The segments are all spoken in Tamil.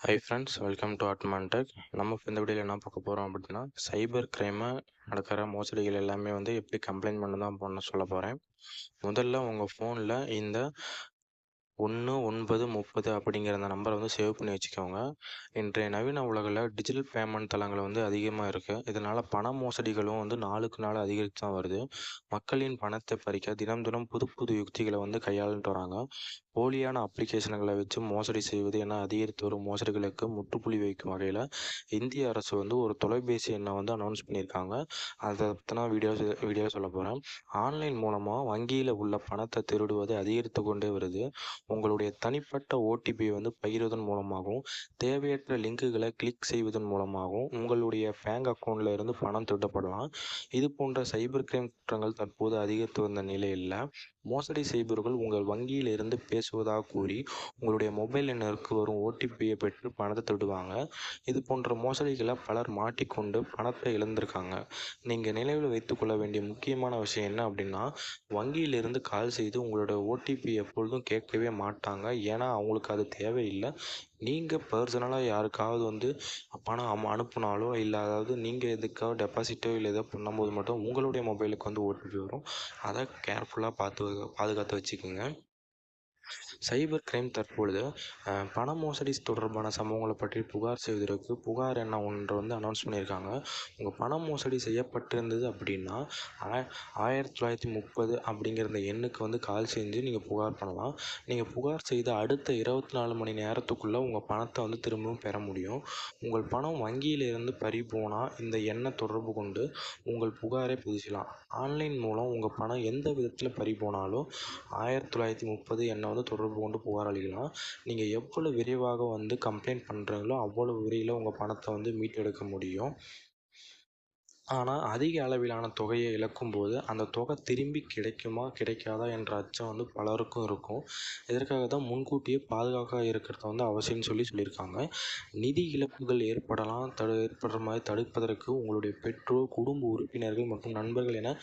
Hi friends welcome to Admantech நம்ம இப்போ இந்த வீடியோவில் என்ன பார்க்க போகிறோம் அப்படின்னா சைபர் கிரைமை நடக்கிற மோசடிகள் எல்லாமே வந்து எப்படி கம்ப்ளைண்ட் பண்ண தான் பண்ண சொல்ல போகிறேன் முதல்ல உங்கள் ஃபோனில் இந்த ஒன்று ஒன்பது முப்பது அப்படிங்கிற அந்த நம்பரை வந்து சேவ் பண்ணி வச்சுக்கோங்க. இன்றைய நவீன உலகில் டிஜிட்டல் பேமெண்ட் தளங்கள் வந்து அதிகமாக இருக்குது இதனால் பண மோசடிகளும் வந்து நாளுக்கு நாள் அதிகரித்து தான் வருது. மக்களின் பணத்தை பறிக்க தினம் தினம் புது புது யுக்திகளை வந்து கையாளுட்டு வராங்க. போலியான அப்ளிகேஷன்களை வச்சு மோசடி செய்வது என அதிகரித்து வரும் மோசடிகளுக்கு முற்றுப்புள்ளி வைக்கும் வகையில் இந்திய அரசு வந்து ஒரு தொலைபேசி எண்ணை வந்து அனௌன்ஸ் பண்ணியிருக்காங்க. அதை பற்றின வீடியோ வீடியோ சொல்ல போகிறேன் ஆன்லைன் மூலமாக வங்கியில் உள்ள பணத்தை திருடுவது அதிகரித்து கொண்டே வருது. உங்களுடைய தனிப்பட்ட ஓடிபியை வந்து பகிர்வதன் மூலமாகவும் தேவையற்ற லிங்குகளை கிளிக் செய்வதன் மூலமாகவும் உங்களுடைய பேங்க் அக்கௌண்ட்டில் இருந்து பணம் திருடப்படலாம். இது போன்ற சைபர் கிரைம் குற்றங்கள் தற்போது அதிகரித்து வந்த நிலையில் மோசடி செய்பவர்கள் உங்கள் வங்கியில் இருந்து பேசுவதாக கூறி உங்களுடைய மொபைல் எண்ணிற்கு வரும் ஓடிபியை பெற்று பணத்தை திருடுவாங்க. இது போன்ற மோசடிகளை பலர் மாட்டிக்கொண்டு பணத்தை இழந்திருக்காங்க. நீங்கள் நினைவில் வைத்துக்கொள்ள வேண்டிய முக்கியமான விஷயம் என்ன அப்படின்னா வங்கியிலிருந்து கால் செய்து உங்களோட ஓடிபி எப்பொழுதும் கேட்கவே மாட்டாங்க. ஏன்னா அவங்களுக்கு அது தேவையில்லை. நீங்கள் பர்சனலாக யாருக்காவது வந்து பணம் அனுப்புனாலோ இல்லை அதாவது நீங்கள் எதுக்காக டெபாசிட்டோ இல்லை ஏதோ பண்ணும்போது மட்டும் உங்களுடைய மொபைலுக்கு வந்து ஓடிபி வரும். அதை கேர்ஃபுல்லாக பார்த்து பாதுகாத்து வச்சுக்கோங்க. சைபர் கிரைம் தற்பொழுது பண மோசடி தொடர்பான சம்பவங்களை பற்றி புகார் செய்வதற்கு புகார் எண்ண ஒன்று வந்து அனௌன்ஸ் பண்ணியிருக்காங்க. உங்கள் பண மோசடி செய்யப்பட்டிருந்தது அப்படின்னா ஆயிரத்தி தொள்ளாயிரத்தி முப்பது அப்படிங்கிற இந்த எண்ணுக்கு வந்து கால் செஞ்சு நீங்கள் புகார் பண்ணலாம். நீங்கள் புகார் செய்த அடுத்த இருபத்தி நாலு மணி நேரத்துக்குள்ளே உங்கள் பணத்தை வந்து திரும்பவும் பெற முடியும். உங்கள் பணம் வங்கியிலிருந்து பறி போனால் இந்த எண்ணை தொடர்பு கொண்டு உங்கள் புகாரை புதுப்பிக்கலாம். ஆன்லைன் மூலம் உங்கள் பணம் எந்த விதத்தில் பறி போனாலும் ஆயிரத்தி தொள்ளாயிரத்தி முப்பது எண்ணை வந்து தொடர்பு கொண்டு புகார் அளிக்கலாம் நீங்கள் எவ்வளோ விரைவாக வந்து கம்ப்ளைண்ட் பண்ணுறீங்களோ அவ்வளோ விரைவில் உங்கள் பணத்தை வந்து மீட்டெடுக்க முடியும். ஆனால் அதிக அளவிலான தொகையை இழக்கும்போது அந்த தொகை திரும்பி கிடைக்குமா கிடைக்காதா என்ற அச்சம் வந்து பலருக்கும் இருக்கும். இதற்காக தான் முன்கூட்டியே பாதுகாக்க இருக்கிறத வந்து அவசியம்னு சொல்லி சொல்லியிருக்காங்க. நிதி இழப்புகள் ஏற்படலாம் தடு ஏற்படுற மாதிரி தடுப்பதற்கு உங்களுடைய பெற்றோர் குடும்ப உறுப்பினர்கள் மற்றும் நண்பர்கள் என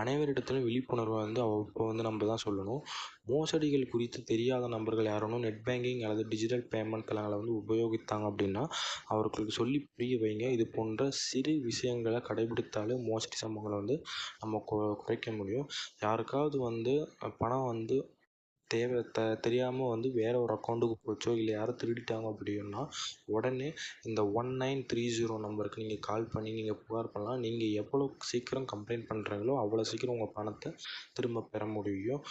அனைவரிடத்திலும் விழிப்புணர்வை வந்து அவ்வப்போ வந்து நம்ம தான் சொல்லணும். மோசடிகள் குறித்து தெரியாத நபர்கள் யாரும் நெட் பேங்கிங் அல்லது டிஜிட்டல் பேமெண்ட் தளங்களை வந்து உபயோகித்தாங்க அப்படின்னா அவர்களுக்கு சொல்லி புரிய வைங்க. இது போன்ற சிறு விஷயங்களை கடைபிடித்தாலே மோசடி சம்பவங்களை வந்து நம்ம குறைக்க முடியும். யாருக்காவது வந்து பணம் வந்து தேவை த தெரியாமல் வந்து வேறு ஒரு அக்கௌண்ட்டுக்கு போச்சோ இல்லை யாரோ திருடிட்டாங்க அப்படின்னா உடனே இந்த ஒன் நைன் த்ரீ ஜீரோ நம்பருக்கு நீங்கள் கால் பண்ணி நீங்கள் புகார் பண்ணலாம். நீங்கள் எவ்வளோ சீக்கிரம் கம்ப்ளைண்ட் பண்ணுறீங்களோ அவ்வளோ சீக்கிரம் உங்கள் பணத்தை திரும்ப பெற முடியும்.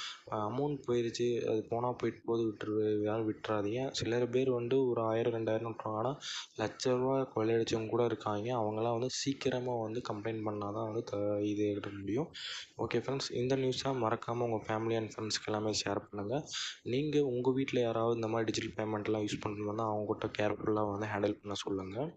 அமௌண்ட் போயிடுச்சு அது போனால் போயிட்டு போது விட்டுரு யாரும் விட்டுறாதீங்க. சிலர் பேர் வந்து ஒரு ஆயிரம் ரெண்டாயிரம் விட்டுருவாங்க. ஆனால் லட்ச ரூபா கொள்ளையடிச்சவங்க கூட இருக்காங்க. அவங்களாம் வந்து சீக்கிரமாக வந்து கம்ப்ளைண்ட் பண்ணால் தான் வந்து த இது எடுக்க முடியும். ஓகே ஃப்ரெண்ட்ஸ் இந்த நியூஸாக மறக்காமல் உங்கள் ஃபேமிலி அண்ட் ஃப்ரெண்ட்ஸ்க்கு எல்லாமே ஷேர் பண்ணுங்கள் நீங்கள் உங்கள் வீட்டில் யாராவது இந்த மாதிரி டிஜிட்டல் பேமெண்ட்லாம் யூஸ் பண்ணுறீங்கன்னா அவங்ககிட்ட கேர்ஃபுல்லாக வந்து ஹேண்டில் பண்ண சொல்லுங்கள்